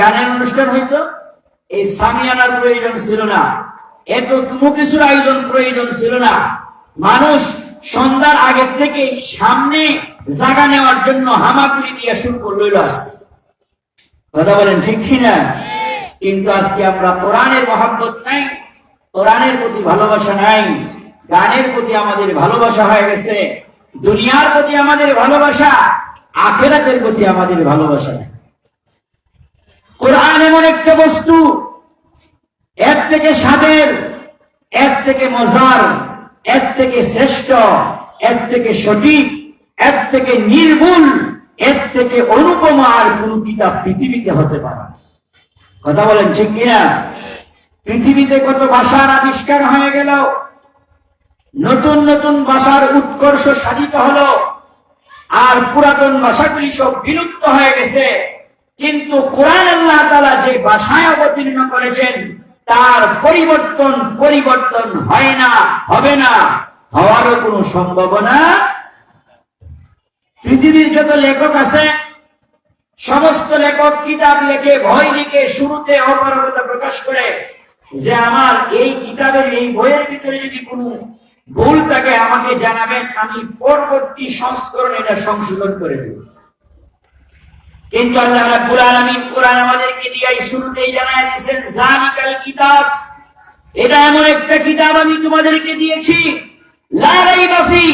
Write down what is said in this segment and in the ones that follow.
গানের অনুষ্ঠান হইতো, এই সামিয়ানার প্রয়োজন ছিল না। এত কোনো কিছুর আয়োজন প্রয়োজন ছিল না। মানুষ সন্ধ্যার আগের থেকে সামনে জায়গা নেওয়ার জন্য হামাগুড়ি দিয়ে শুরু করল আসতে কথা বলেন ঠিক কিনা? কিন্তু আজকে আমরা কোরআনের মহাব্বত নাই, কোরআনের প্রতি ভালোবাসা নাই, গানের প্রতি আমাদের ভালোবাসা হয়ে গেছে, দুনিয়ার প্রতি আমাদের ভালোবাসা, আখেরাতের প্রতি আমাদের ভালোবাসা নাই। কোরআন এমন একটা বস্তু এর থেকে স্বাদের এর থেকে মজার এর থেকে শ্রেষ্ঠ এর থেকে সঠিক এর থেকে নির্ভুল এর থেকে অনুপম আর কোন কিতাব পৃথিবীতে হতে পারে কথা বলেন ঠিক কিনা? পৃথিবীতে কত ভাষার আবিষ্কার হয়ে গেল? নতুন নতুন ভাষার উৎকর্ষ সাধিত হলো, আর পুরাতন ভাষাগুলি সব বিলুপ্ত হয়ে গেছে। কিন্তু কোরআন আল্লাহ তালা যে ভাষায় অবতীর্ণ করেছেন, তার পরিবর্তন পরিবর্তন হয় না, হবে না, হওয়ারও কোনো সম্ভাবনা পৃথিবীর যত লেখক আছে, সমস্ত লেখক কিতাব লেখে ভয় লিখে, শুরুতে অপারগতা প্রকাশ করে যে আমার এই কিতাবের, এই বইয়ের ভিতরে যদি কোনো ভুল থাকে, আমাকে জানাবেন, আমি পরবর্তী সংস্করণ এটা সংশোধন করে দেব। কিন্তু আল্লাহ রাব্বুল আলামিন কোরআন আমাদেরকে দিয়ে শুরুতেই জানায় দিয়েছেন জালিকাল কিতাব। এটা এমন একটা কিতাব আমি তোমাদেরকে দিয়েছি, লা রাইবা ফি।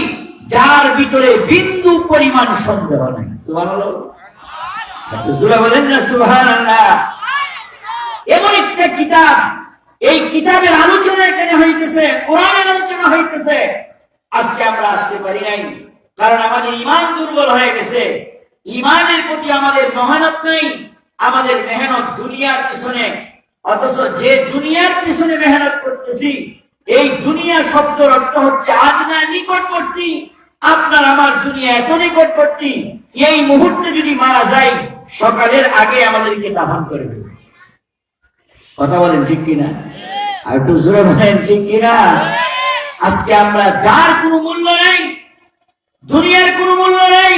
যার ভিতরে বিন্দু পরিমাণ সন্দেহ নাই। সুবহানাল্লাহ। জোরে বলেন না, সুবহানাল্লাহ। এমন একটা কিতাব, এই কিতাবের আলোচনা এখানে হইতেছে, কোরআনের আলোচনা হইতেছে। আজকে আমরা আসতে পারি নাই, কারণ আমাদের ইমান দুর্বল হয়ে গেছে। ইমানের প্রতি আমাদের মেহনত নেই, আমাদের মেহনত দুনিয়ার পিছনে। অথচ যে দুনিয়ার পিছনে মেহনত করতেছি, এই দুনিয়া শব্দের অর্থ হচ্ছে আজ না নিকটবর্তী, আপনার আমার দুনিয়া এত নিকটবর্তী, এই মুহূর্তে যদি মারা যায়, সকালের আগে আমাদেরকে দাফন করে দেবে। কথা বলেন ঠিক কিনা? আর একটু জোরে বলেন, ঠিক কিনা? আজকে আমরা যার কোনো মূল্য নেই, দুনিয়ার কোনো মূল্য নেই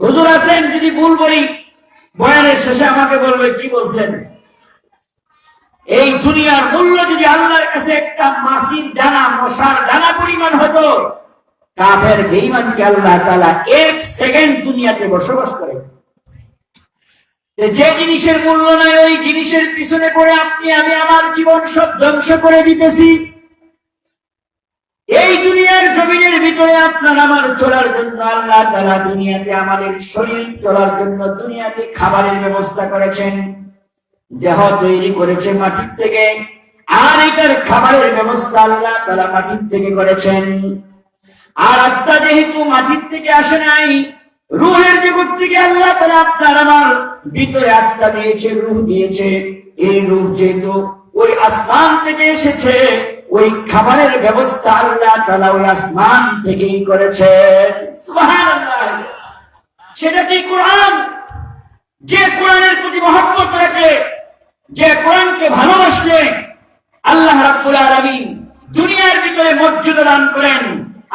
হুজুর আছেন, যদি ভুল বলি বয়ানের শেষে আমাকে বলবে, কি বলছেন? এই দুনিয়ার মূল্য যদি আল্লাহর কাছে একটা মাসির ডানা মশার ডানা পরিমাণ হতো, কাফের বেঈমানকে আল্লাহ তালা এক সেকেন্ড দুনিয়াতে বসবাস করে। যে জিনিসের মূল্য নাই, ওই জিনিসের পিছনে পড়ে আপনি, আমি আমার জীবন সব ধ্বংস করে দিতেছি। এই দুনিয়ার জমিনের ভিতরে আপনার আমার চলার জন্য আল্লাহ তারা দুনিয়াতে আমাদের শরীর চলার জন্য দুনিয়াতে খাবারের ব্যবস্থা করেছেন, দেহ তৈরি করেছে মাটির থেকে, আর এটার খাবারের ব্যবস্থা আল্লাহ তারা মাটির থেকে করেছেন। আর আত্মা যেহেতু মাটির থেকে আসে নাই, রুহের জগৎ থেকে আল্লাহ তারা আপনার আমার ভিতরে আত্মা দিয়েছে, রুহ দিয়েছে। এই রুহ যেহেতু ওই আসমান থেকে এসেছে ওই খাবারের ব্যবস্থা আল্লাহ তালা ওই আসমান থেকেই করেছেন। সেটা কি কোরআন? যে কোরআনের প্রতি মহব্বত রাখলে, যে কোরআনকে ভালোবাসলে আল্লাহ রাব্বুল আলামিন দুনিয়ার ভিতরে মর্যাদা দান করেন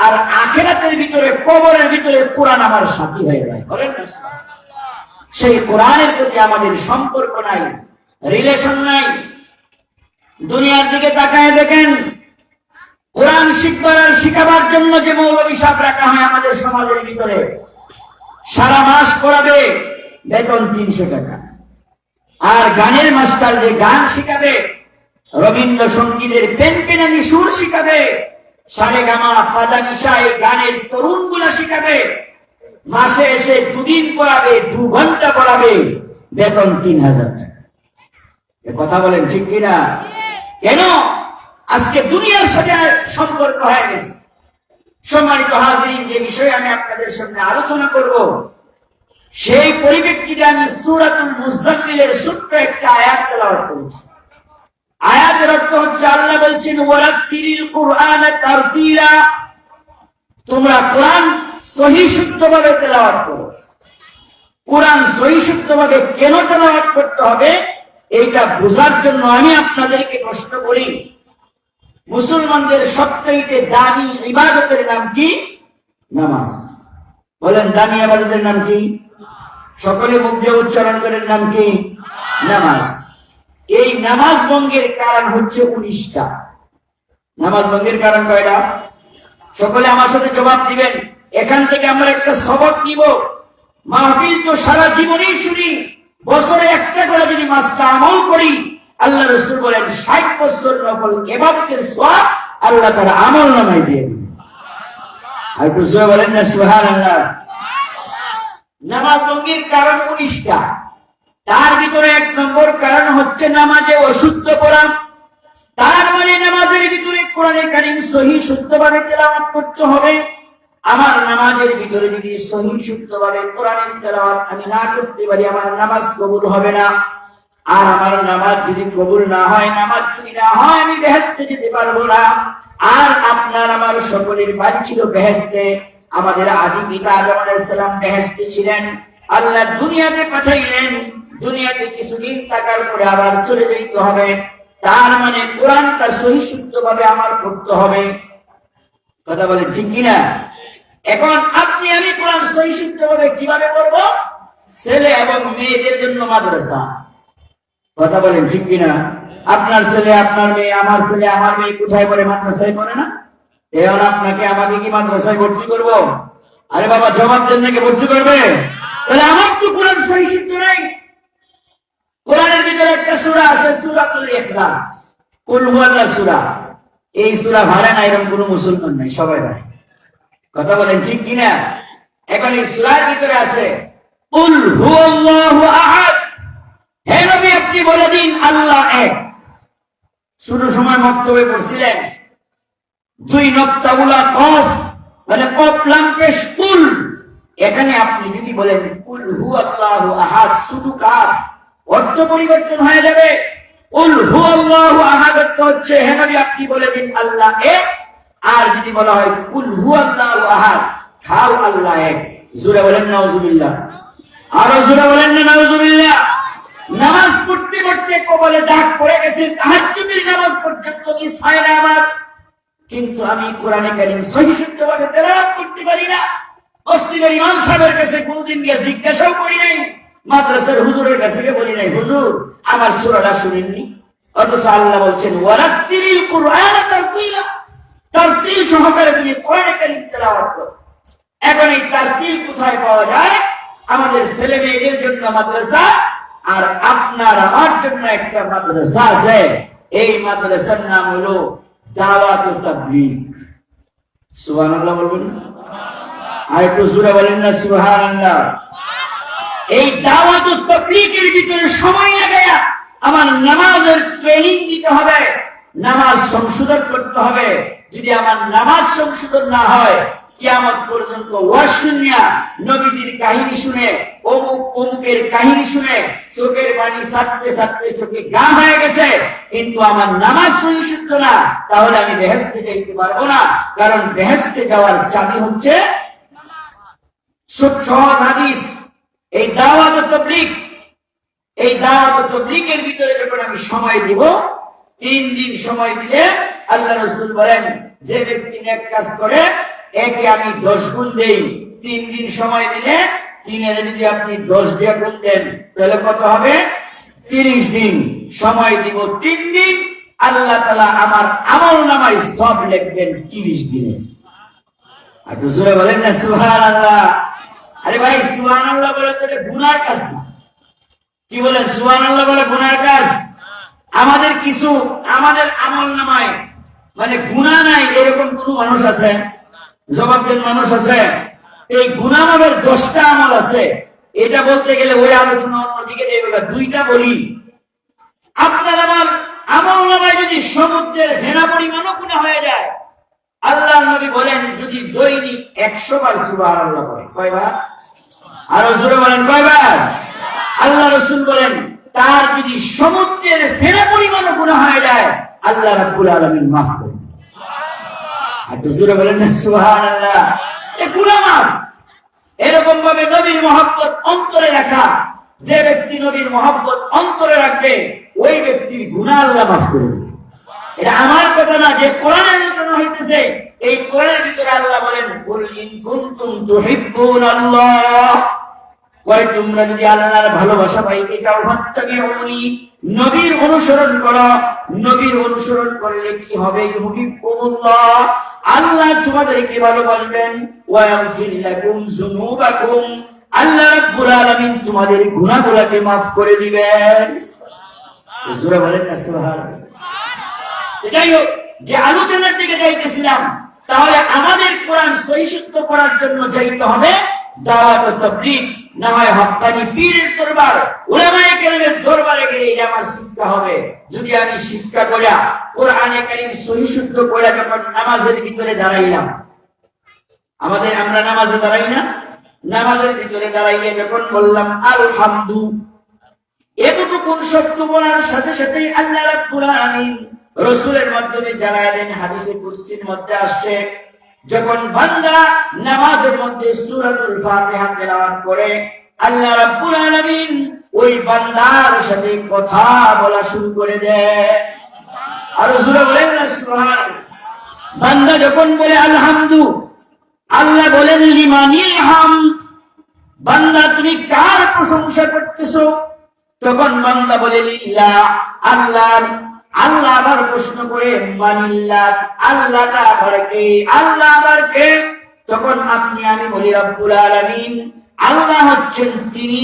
আর আখেরাতের ভিতরে কবরের ভিতরে কোরআন আমার সাথী হয়ে যায়। বলেন সেই কোরআনের প্রতি আমাদের সম্পর্ক নাই, রিলেশন নাই দুনিয়ার দিকে তাকায় দেখেন, কোরআন শিখবার আর শিখাবার জন্য যে মৌলবী সাহেব রাখা হয় আমাদের সমাজের ভিতরে, সারা মাস পড়াবে, বেতন তিনশো টাকা। আর গানের মাস্টার যে গান শিখাবে, রবীন্দ্রসঙ্গীতের পেন পেনানি সুর শিখাবে, সারে গামা পাদা নিশা এই গানের তরুণগুলা শিখাবে, মাসে এসে দুদিন পড়াবে, দু ঘণ্টা পড়াবে, বেতন তিন হাজার টাকা। কথা বলেন ঠিক কিনা? কেন? আজকে দুনিয়ার সাথে সম্পর্ক হয়ে গেছে। সম্মানিত হাজিরিন, যে বিষয়ে আমি আপনাদের সামনে আলোচনা করব, সেই পরিপ্রেক্ষিতে আমি সুরাতুল মুজাম্মিলের ছোট্ট একটা আয়াত তেলাওয়াত করেছি। আয়াতের অর্থ হচ্ছে আল্লাহ বলছেন ওয়ারাত্তিরিল কুরআন তারতিলা। তোমরা কোরআন সহি শুদ্ধভাবে তেলাওয়াত করো। কোরআন সহি শুদ্ধভাবে কেন তেলাওয়াত করতে হবে? এইটা বোঝার জন্য আমি আপনাদেরকে প্রশ্ন করি, মুসলমানদের সবচাইতে দামি ইবাদতের নাম কি? নামাজ। বলেন, দামি আবাদতের নাম কি? সকলে মুখ উচ্চারণ করেন, নাম কি? নামাজ। এই নামাজ ভঙ্গের কারণ হচ্ছে উনিশটা। নামাজ ভঙ্গের কারণ কয়টা? সকলে আমার সাথে জবাব দিবেন। এখান থেকে আমরা একটা সবক নিব। মাহফিল তো সারা জীবনেই শুনি। বছরে একটা করে যদি মাসটা আমল করি, আল্লাহ রসুল বলেন, ষাট বছর নকল এবাদতের সব আল্লাহ তারা আমল নামাই দিয়ে বলেন না সুহান আল্লাহ নামাজ ভঙ্গির কারণ উনিশটা। তার ভিতরে এক নম্বর কারণ হচ্ছে নামাজে অশুদ্ধ পড়া তার মানে নামাজের ভিতরে কোরআনে কারিম সহি শুদ্ধভাবে তেলাওয়াত করতে হবে। আমার নামাজের ভিতরে যদি সহি শুদ্ধভাবে কোরআনের তেলাওয়াত আমি না করতে পারি, আমার নামাজ কবুল হবে না। আর আমার নামাজ যদি কবুল না হয়, নামাজ যদি না হয়, আমি বেহেস্তে যেতে পারব না। আর আপনার আমার সকলের বাড়ি ছিল বেহেস্তে আমাদের আদি পিতা আদম আলাইসালাম বেহেস্তে ছিলেন। আল্লাহ দুনিয়াতে পাঠাইলেন। দুনিয়াতে কিছুদিন থাকার পরে আবার চলে যেতে হবে। তার মানে কোরআনটা সহি ভাবে আমার পড়তে হবে। কথা বলে ঠিক কিনা? এখন আপনি আমি কোরআন সহি শুদ্ধ কীভাবে পড়ব? ছেলে এবং মেয়েদের জন্য মাদ্রাসা। কথা বলেন ঠিক কিনা? আপনার ছেলে, আপনার মেয়ে, আমার ছেলে, আমার মেয়ে কোথায় পড়ে, মাদ্রাসায় পড়ে না? এখন আপনাকে আমাকে কি মাদ্রাসায় ভর্তি করব? আরে বাবা, জবাব দেন নাকি, ভর্তি করবে? তাহলে আমার তো কোরআন সহি নাই। কোরআনের ভিতরে একটা সূরা আছে, সূরাতুল ইখলাস। কুল হুয়াল্লাহ সূরা। এই সূরা ভাড়া না, এরকম কোনো মুসলমান নাই, সবাই ভাই কথা বলেন ঠিক কিনা? এখন সূরার ভিতরে আছে, কুল হুয়াল্লাহু আহাদ। হে নবী, আপনি বলে দিন, আল্লাহ এক। শুরু সময় বক্তব্যে পড়ছিলেন দুই নক্তাগুলা কফ মানে কফ লাম্পেশ কুল। এখানে আপনি যদি বলেন, কুল হু আল্লাহু আহাদ, শুধু কার? অর্থ পরিবর্তন হয়ে যাবে। কুল হু আল্লাহু আহাদ অর্থ হচ্ছে, হে নবী, আপনি বলে দিন, আল্লাহ এক। আর যদি বলা হয়, কুল হু আল্লাহু খাও আল্লাহ এক। জোরে বলেন, নাউজুবিল্লাহ আরও জোরে বলেন না, নাউজুবিল্লাহ নামাজ পড়তে পড়তে কবলে দাগ পড়ে গেছে, তাহাজ্জুদের নামাজ পর্যন্ত মিস হয় না আমার। কিন্তু আমি কোরআনে কারিম সহি শুদ্ধভাবে তেলাওয়াত করতে পারি না। মসজিদের ইমাম সাহেবের কাছে কোনদিন গিয়ে জিজ্ঞাসাও করি নাই। মাদ্রাসার হুজুরের কাছে গিয়ে বলি নাই, হুজুর, আমার সূরাটা শুনেননি। অথচ আল্লাহ বলছেন ওয়ারাত্তিলিল কুরআন তারতিলা তারতিল সহকারে তুমি এখন এই কোথায় পাওয়া যায়? আমাদের ছেলে মেয়েদের জন্য মাদ্রাসা আর আপনার আমার জন্য একটা মাদ্রাসা আছে। এই মাদ্রাসার নাম হলো দাওয়াত তাবলীগ। সুবহানাল্লাহ বলবেন আর একটু জোরে বলেন না, সুবহানাল্লাহ। এই দাওয়াত তাবলীগের ভিতরে সময় লাগায়া আমার নামাজের ট্রেনিং দিতে হবে, নামাজ সংশোধন করতে হবে। যদি আমার নামাজ সংশোধন না হয়, কিয়ামত পর্যন্ত ওয়াজ শুনিয়া নবীজির কাহিনী শুনে, অমুক অমুকের কাহিনী শুনে চোখের পানি সারতে সারতে চোখে গা হয়ে গেছে, কিন্তু আমার নামাজ সহি শুদ্ধ না, তাহলে আমি বেহেস্তে যাইতে পারব না, কারণ বেহেস্তে যাওয়ার চাবি হচ্ছে সহজ হাদিস। এই দাওয়াত ও তাবলীগ, এই দাওয়াত ও তাবলীগের ভিতরে যখন আমি সময় দিব, তিন দিন সময় দিলে আল্লাহ রসুল বলেন যে ব্যক্তি এক কাজ করে, একে আমি দশ গুণ দেই। তিন দিন সময় দিলে তিনের যদি আপনি দশ দিয়ে গুণ দেন, তাহলে কত হবে? তিরিশ দিন সময় দিব তিন দিন। আল্লাহ তালা আমার আমল নামায় সব লিখবেন তিরিশ দিনে। আর দুসরে বলেন না সুহান আল্লাহ আরে ভাই সুহান আল্লাহ বলে তো গুনার কাজ না। কি বলেন সুহান আল্লাহ বলে গুনার কাজ? আমাদের কিছু, আমাদের আমল নামায় মানে গুণা নাই কোন মানুষ আছে? জবাব দেন মানুষ আছে? এই গুণামালের দশটা আমল আছে। এটা বলতে গেলে ওই আলোচনা দুইটা বলি। আপনার আমার আমল নামায় যদি সমুদ্রের ভেনা পরিমাণও গুণা হয়ে যায় আল্লাহ নবী বলেন, যদি দৈনিক একশো বার সুবাহ আল্লাহ বলে কয়বার? আরও জোরে বলেন, কয়বার? আল্লাহ রসুল বলেন, তার যদি সমুদ্রের ফেরা পরিমাণ গুণা হয়ে যায়, আল্লাহ রাব্বুল আলামিন মাফ করেন আর তো জোরে বলেন সুবহানাল্লাহ। এ গুনাহ এরকম ভাবে নবীর মহব্বত অন্তরে রাখা, যে ব্যক্তি নবীর মহব্বত অন্তরে রাখবে, ওই ব্যক্তির গুনাহ আল্লাহ মাফ করে দেবে। এটা আমার কথা না, যে কোরআনের আলোচনা হইতেছে, এই কোরআনের ভিতরে আল্লাহ বলেন, কুল ইন কুনতুম তুহিব্বুনাল্লাহ। কয়, তোমরা যদি আল্লাহর ভালোবাসা পাইতে চাও ফাত্তাবিউনি। নবীর অনুসরণ করো। নবীর অনুসরণ করলে কি হবে আল্লাহ তোমাদেরকে ভালোবাসবেন। আল্লাহ তোমাদের গুনাহগুলোকে maaf করে দিবেন। যাই হোক, যে আলোচনার দিকে যাইতেছিলাম, তাহলে আমাদের কোরআন সহিষ্ণুত করার জন্য যাইতে হবে। দাওয়াত না হয় পীরের দরবার, উলামায়ে কেরামের দরবারে গেলে এটা আমার শিক্ষা হবে। যদি আমি শিক্ষা করা কোরআনে কারীম সহিষ্ণুত করে যখন নামাজের ভিতরে দাঁড়াইলাম, আমাদের আমরা নামাজে দাঁড়াই না? নামাজের ভিতরে দাঁড়াইয়ে যখন বললাম, আলহামদু এতটুকুন শব্দ বলার সাথে সাথে আল্লাহ রাব্বুল আলামিন রসুলের মাধ্যমে জানায় দেন, হাদিসে কুদসির মধ্যে আসছে যখন বান্দা নামাজের মধ্যে সূরাতুল ফাতিহা তেলাওয়াত করে, আল্লাহ রাব্বুল আলামিন ওই বান্দার সাথে কথা বলা শুরু করে দেয়। আর রসুল বলেন না, সুবহানাল্লাহ। বান্দা যখন বলে আলহামদু, আল্লাহ বলেন লিমানিল হামদ। বান্দা, তুমি কার প্রশংসা করতেছো? তখন বান্দা বলে, লিল্লাহ আল্লাহ আল্লাহ আবার প্রশ্ন করে আল্লাহটা আবার কে? আল্লাহ আবার কে? তখন আপনি, আমি বলি, রব্বুল আলামিন। আল্লাহ হচ্ছেন তিনি,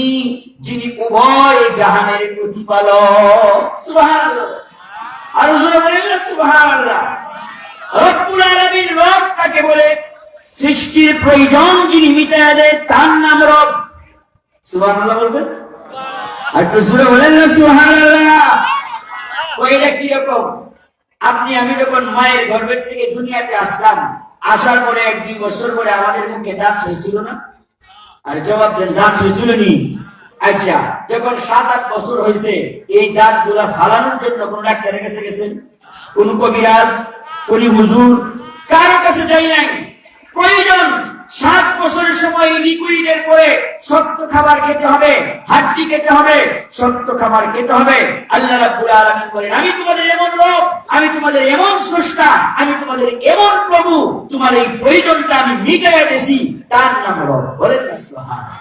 যিনি উভয় জাহানের প্রতিপালক। রব কাকে বলে, সৃষ্টির প্রয়োজন যিনি মিটায় দেয়, তার নাম রব। সুবহানাল্লাহ বলবেন? আর বলেন না সুবহানাল্লাহ। ওইটা কি রকম? আপনি, আমি যখন মায়ের গর্ভের থেকে দুনিয়াতে আসলাম, আসার পরে এক দুই বছর পরে আমাদের মুখে দাঁত হয়েছিল না? আর জবাব দেন, দাঁত হয়েছিল নি? আচ্ছা যখন সাত আট বছর হয়েছে, এই দাঁতগুলা ফালানোর জন্য কোন ডাক্তারের কাছে গেছেন? কোন কবিরাজ? কোন হুজুর? কারও কাছে যাই নাই। প্রয়োজন! সাত বছরের সময় লিকুইডের পরে শক্ত খাবার খেতে হবে, হাড্ডি খেতে হবে শক্ত খাবার খেতে হবে। আল্লাহ রাব্বুল আলামিন বলেন, আমি তোমাদের এমন রব, আমি তোমাদের এমন স্রষ্টা, আমি তোমাদের এমন প্রভু, তোমার এই প্রয়োজনটা আমি মিটাইয়া দিয়েছি। তার নাম রব। বলেন না, সুবহানাল্লাহ।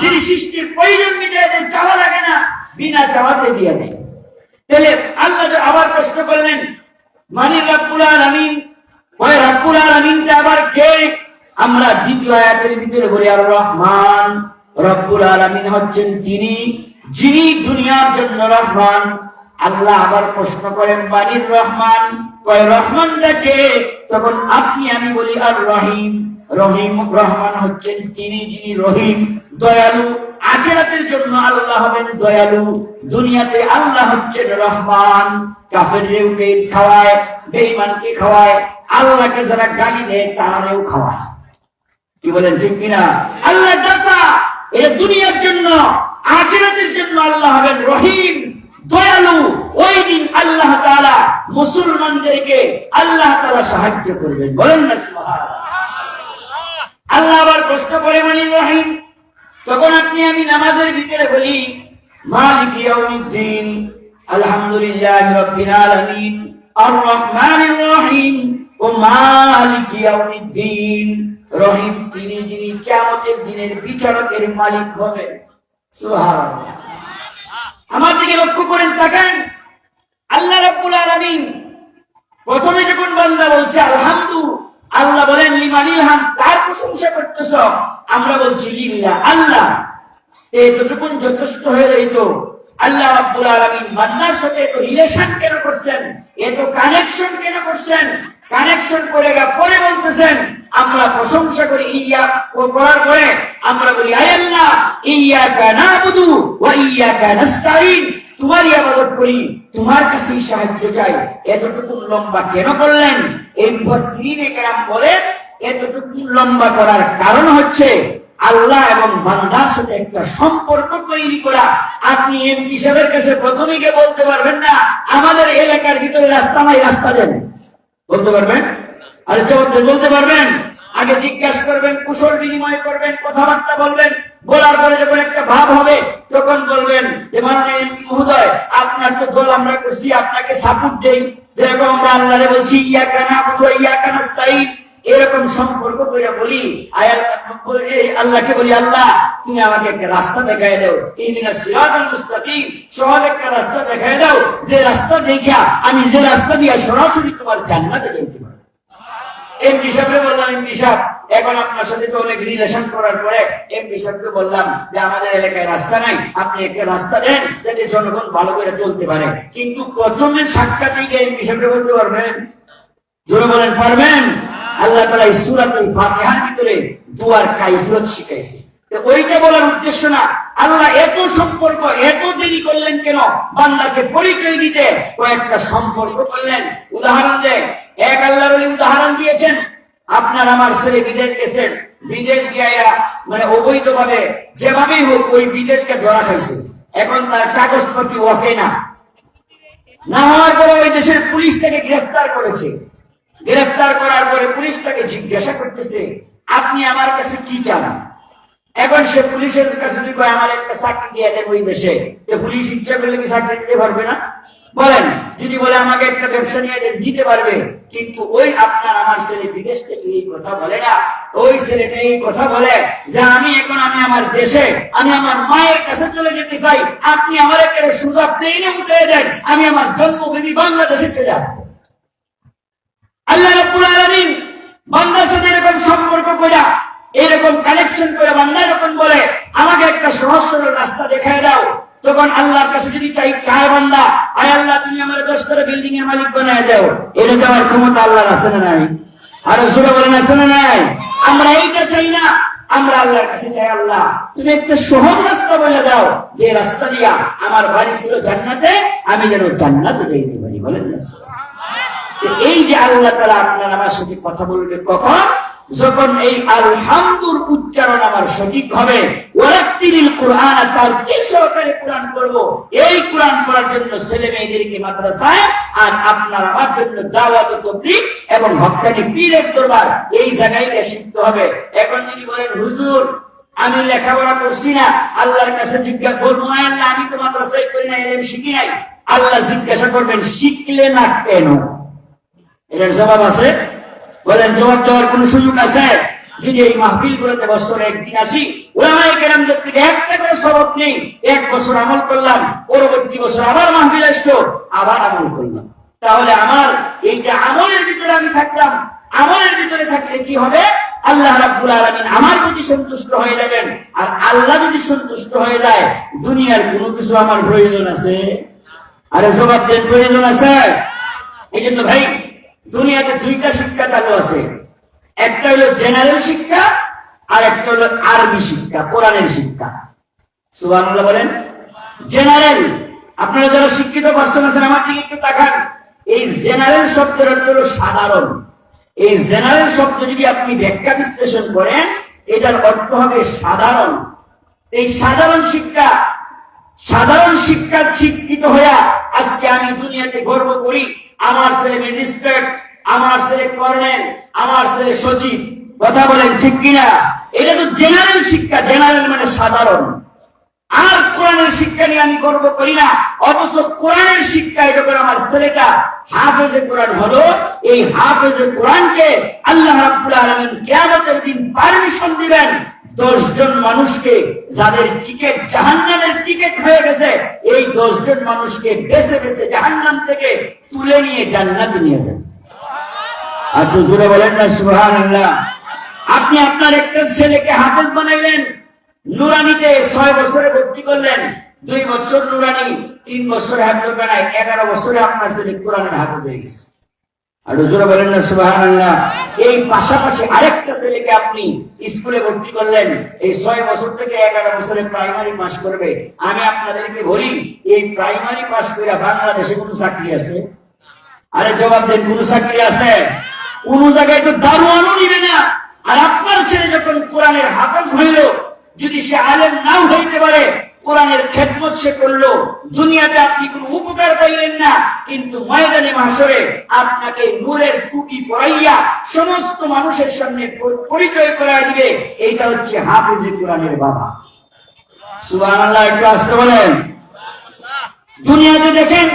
যিনি সৃষ্টির প্রয়োজন মিটাইয়া দেন চাওয়া লাগে না, বিনা চাওয়াতে দিয়ে দেয় তাহলে আল্লাহ আবার প্রশ্ন করলেন, মানি রাব্বুল আলামিন ওই রাব্বুল আলামিনটা আবার কে? আমরা দ্বিতীয় আয়াতের ভিতরে বলি, আর রহমান রব্বুল আলামিন হচ্ছেন তিনি যিনি দুনিয়ার জন্য রহমান। আল্লাহ আবার প্রশ্ন করেন মানির রহমান? কয়, রহমান কে তখন আপনি, আমি বলি, আর রহিম। রহিম, রহমান হচ্ছেন তিনি, যিনি রহিম। দয়ালু, আখেরাতের জন্য আল্লাহ হবেন দয়ালু। দুনিয়াতে আল্লাহ হচ্ছেন রহমান। কাফের রেউকে খাওয়ায়, বেঈমানকে খাওয়ায়, আল্লাহকে যারা গালি দেয় তারাও খাওয়ায়। কি বলেন, ঠিক কিনা? আল্লাহ দাতা এটা দুনিয়ার জন্য, আখেরাতের জন্য আল্লাহ হবেন রহিম, দয়ালু। ওই দিন আল্লাহ তাআলা মুসলমানদেরকে আল্লাহ তাআলা সাহায্য করবেন। বলেন না আল্লাহ আবার প্রশ্ন করে মানি রহিম, তখন আপনি, আমি নামাজের ভিতরে বলি, মালিক ইয়াউমিদ্দিন, আলহামদুলিল্লাহ রাব্বিল আলামিন আর রহমানির রহিম, ও মালিক ইয়াউমিদ্দিন। রহিম তিনি যিনি কিয়ামতের দিনের বিচারকের মালিক হবেন। আমার দিকে লক্ষ্য করেন, তাকান। আল্লাহ রাব্বুল আলামিন প্রথমে যখন বান্দা বলছে, আলহামদু আল্লাহ বলেন, লিমানিল হাম তার প্রশংসা করতেছ। আমরা বলছি লিল্লাহ আল্লাহ। এতটুকুন যথেষ্ট হয়ে রইত আল্লাহ রাব্বুল আলামিন বান্দার সাথে এত রিলেশন কেন করছেন? এত কানেকশন কেন করছেন? কানেকশন করে গা পরে বলতেছেন, আমরা প্রশংসা করি, ইয়া ও করার পরে আমরা বলি, আয় আল্লাহ, ইয়াকা নাবুদু ওয়া ইয়াকা নাস্তাইন তোমারই আবাদত করি, তোমার কাছেই সাহায্য চাই। এতটুকু লম্বা কেন করলেন? এই মুফাসসিরিনে কেরাম বলেন এতটুকু লম্বা করার কারণ হচ্ছে আল্লাহ এবং বান্দার সাথে একটা সম্পর্ক তৈরি করা। আপনি এমপি সাহেবের কাছে প্রথমে গিয়ে বলতে পারবেন না, আমাদের এলাকার ভিতরে রাস্তা নাই, রাস্তা দেন। বলতে পারবেন? আর জবাব বলতে পারবেন? আগে জিজ্ঞাসা করবেন, কুশল বিনিময় করবেন, কথাবার্তা বলবেন, বলার পরে যখন একটা ভাব হবে, তখন বলবেন যে মাননীয় মহোদয়, আপনার তো দোল আমরা করছি, আপনাকে সাপোর্ট দেই। যেরকম আমরা আল্লাহরে বলছি ইয়া কানা ইয়া স্থায়ী এরকম সম্পর্ক করে বলি আল্লাহকে বলি, আল্লাহ, তুমি আমাকে একটা রাস্তা দেখায় দাও। এই দিনে সিরাতাল মুস্তাকিম, সহজ একটা রাস্তা দেখায় দাও। যে রাস্তা দেখিয়া আমি যে রাস্তা দিয়া সরাসরি তোমার জান্নাতে যাইতে পারি এমপি সাহেবকে বললাম এমপি সাহেব এখন আপনার সাথে তো অনেক রিলেশন করার পরে এমপি সাহেবকে বললাম যে, আমাদের এলাকায় রাস্তা নাই, আপনি একটা রাস্তা দেন, যাতে জনগণ ভালো করে চলতে পারে। কিন্তু প্রথমে সাক্ষাৎ এমপি সাহেবকে বলতে পারবেন? জোরে বলেন, পারবেন? আল্লাহ তালা এই সুরাতুল ফাতিহার ভিতরে দুয়ার কাইফিয়ত শিখাইছে। ওইটা বলার উদ্দেশ্য না, আল্লাহ এত সম্পর্ক, এত দেরি করলেন কেন? বান্দাকে পরিচয় দিতে কয়েকটা সম্পর্ক করলেন। উদাহরণ দেয় এক আল্লাহ বলে উদাহরণ দিয়েছেন, আপনার আমার ছেলে বিদেশ গেছেন বিদেশ গিয়া মানে অবৈধভাবে যেভাবেই হোক ওই বিদেশকে ধরা খাইছে। এখন তার কাগজপত্র ওকে না। না হওয়ার পরে ওই দেশের পুলিশ তাকে গ্রেফতার করেছে। গ্রেফতার করার পরে পুলিশ তাকে জিজ্ঞাসা করতেছে, আপনি আমার কাছে কি চান? এখন সে পুলিশের কাছে যদি কয়, আমার একটা চাকরি দিয়ে দেন ওই দেশে। যে পুলিশ ইচ্ছা করলে কি চাকরি দিতে পারবে না? বলেন, যদি বলে, আমাকে একটা ব্যবসা নিয়ে দিতে পারবে। কিন্তু ওই আপনার আমার ছেলে বিদেশ থেকে এই কথা বলে না। ওই ছেলেটা এই কথা বলে যে, আমি এখন, আমি আমার দেশে, আমি আমার মায়ের কাছে চলে যেতে চাই। আপনি আমার একটা সুযোগ প্লেনে উঠে দেন। আমি আমার জন্মভূমি বাংলাদেশে চলে আসব। আল্লাহ রাব্বুল আলামিন বান্দার সাথে এরকম সম্পর্ক কইরা, এরকম কানেকশন করে বান্দা যখন বলে, আমাকে একটা সহজ রাস্তা দেখায় দাও, তখন আল্লাহর কাছে যদি চাই, চায় বান্দা, আয় আল্লাহ, তুমি আমার দশতলা বিল্ডিং এর মালিক বানায় দাও। এটা দেওয়ার ক্ষমতা আল্লাহর আছে না নাই? আর সুরা বলেন, আছে না নাই? আমরা এইটা চাই না। আমরা আল্লাহর কাছে চাই, আল্লাহ, তুমি একটা সহজ রাস্তা বলে দাও। যে রাস্তা দিয়া আমার বাড়ি ছিল জান্নাতে, আমি যেন জান্নাতে যাইতে পারি। বলেন না এই যে আল্লাহ তারা আপনার আমার সাথে কথা বলবে কখন? যখন এই আলহামদুর উচ্চারণ আমার সঠিক হবে। কোরআন, তার কি সহকারে কোরআন এই কোরআন জন্য ছেলে মেয়েদেরকে মাদ্রাসায়, আর আপনার আমার জন্য দাওয়াত তবলিগ এবং হক্কানি পীরের দরবার, এই জায়গায় শিখতে হবে। এখন যদি বলেন, হুজুর, আমি লেখাপড়া করছি না। আল্লাহর কাছে জিজ্ঞাসা করব আমি তো মাদ্রাসায় করি না এলেম শিখি নাই। আল্লাহ জিজ্ঞাসা করবেন, শিখলে না কেন? এটার জবাব আছে? বলেন, জবাব দেওয়ার কোন সুযোগ আছে? যদি এই মাহফিল গুলোতে বছরে একদিন আসি একটা করে নেই, এক বছর আমল করলাম আবার মাহফিল আসলো, আবার আমল করলাম। তাহলে আমার এই যে ভিতরে আমি থাকলাম ভিতরে থাকলে কি হবে? আল্লাহ আমার সন্তুষ্ট হয়ে যাবেন, আর আল্লাহ যদি সন্তুষ্ট হয়ে যায়, দুনিয়ার কোনো কিছু আমার প্রয়োজন আছে? আরে জবাব দেন প্রয়োজন আছে? এই জন্য ভাই দুনিয়াতে দুইটা শিক্ষা চালু আছে। একটা হলো জেনারেল শিক্ষা, আর একটা হলো আরবি শিক্ষা, কোরআনের শিক্ষা। সুবহানাল্লাহ বলেন জেনারেল আপনারা যারা শিক্ষিত পার্সন আছেন, আমার দিকে একটু তাকান। এই জেনারেল শব্দের অর্থ হলো সাধারণ। এই জেনারেল শব্দ যদি আপনি ব্যাখ্যা বিশ্লেষণ করেন, এটার অর্থ হবে সাধারণ। এই সাধারণ শিক্ষা সাধারণ শিক্ষা শিক্ষিত হইয়া আজকে আমি দুনিয়াতে গর্ব করি। আমার ছেলে ম্যাজিস্ট্রেট আমার ছেলে কর্নেল আমার ছেলে সচিব। কথা বলেন ঠিক কিনা? এটা তো জেনারেল শিক্ষা জেনারেল মানে সাধারণ। আর কোরআনের শিক্ষা নিয়ে আমি গর্ব করি না, অথচ কোরআনের শিক্ষা এটা করে আমার ছেলেটা হাফেজে কোরআন হলো। এই হাফেজে কোরআনকে আল্লাহ রাব্বুল আলামিন কিয়ামতের দিন পারমিশন দিবেন। দশ জন মানুষকে যাদের টিকিট, জাহান্নামের টিকিট হয়ে গেছে, এই দশ জন মানুষকে বেছে বেছে জাহান্নাম থেকে তুলে নিয়ে জান্নাতে নিয়ে যান। আর তো জোরে বলেন না, সুবহানাল্লাহ। আপনি আপনার একটা ছেলেকে হাফেজ বানাইলেন, নুরানিতে ছয় বছরে ভর্তি করলেন, দুই বছর নুরানি, তিন বছরে হাফেজ বানায় এগারো বছরে আপনার ছেলে কোরআনের হাফেজ হয়ে গেছে। আর হুজুরা বলেন না এই পাশাপাশি আরেকটা ছেলেকে আপনি স্কুলে ভর্তি করলেন, এই ছয় বছর থেকে এগারো বছরে প্রাইমারি করবে। আমি আপনাদেরকে বলি, এই প্রাইমারি করে বাংলাদেশে কোনো চাকরি আছে? আরে জবাব দেন, কোন চাকরি আছে? কোন জায়গায় তো দারোয়ানও নিবে না। আর আপনার ছেলে যখন কোরআনের হাফেজ হইল, যদি সে আলেম নাও হইতে পারে কোরআনের খেদমত সে করল। দুনিয়াতে আপনি কোনো উপকার পাইলেন না, কিন্তু ময়দানে মাসরে আপনাকে নূরের টুপি পরাইয়া সমস্ত মানুষের সামনে পরিচয় করায় দিবে। এইটা হচ্ছে হাফিজে কোরআনের বাবা সুবহানাল্লাহ, একটু আসতে বলেন। দুনিয়াতে দেখেন,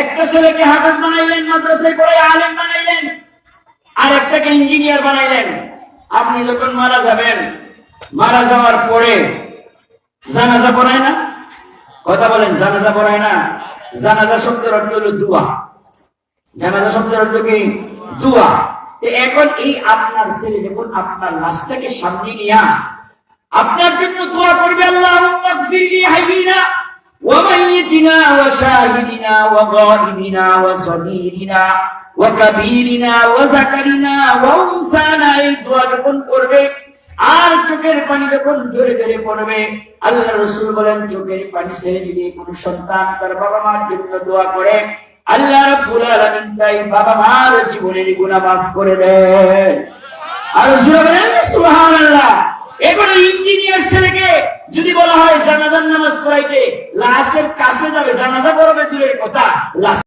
একটা ছেলেকে হাফেজ বানাইলেন, মাদ্রাসায় পড়ে আলেম বানাইলেন আর একটাকে ইঞ্জিনিয়ার বানাইলেন। আপনি যখন মারা যাবেন, মারা যাওয়ার পরে জানাজা পড়ায় না? কথা বলেন, জানাজা পড়ায় না? জানাজা শব্দের অর্থ হলো দুয়া। জানাজা শব্দের অর্থ কি? দুয়া। এখন এই আপনার ছেলে যখন আপনার লাশটাকে সামনে নিয়া, আপনার জন্য দোয়া করবে আল্লাহ এই দোয়া যখন করবে আর চোখের পানি যখন জোরে জোরে পড়বে, আল্লাহ রসুল বলেন, চোখের পানি ছেড়ে দিলে কোন সন্তান তার বাবা মার জন্য দোয়া করে, আল্লাহ রাব্বুল আলামিন তাই বাবা মার জীবনের গুনাহ মাফ করে দেন। আর জোরে বলেন, সুবহানাল্লাহ এবারে ইঞ্জিনিয়ার ছেলেকে যদি বলা হয় জানাজার নামাজ পড়াইতে, লাশের কাছে যাবে, জানাজা পড়াবে দূরের কথা, লাশ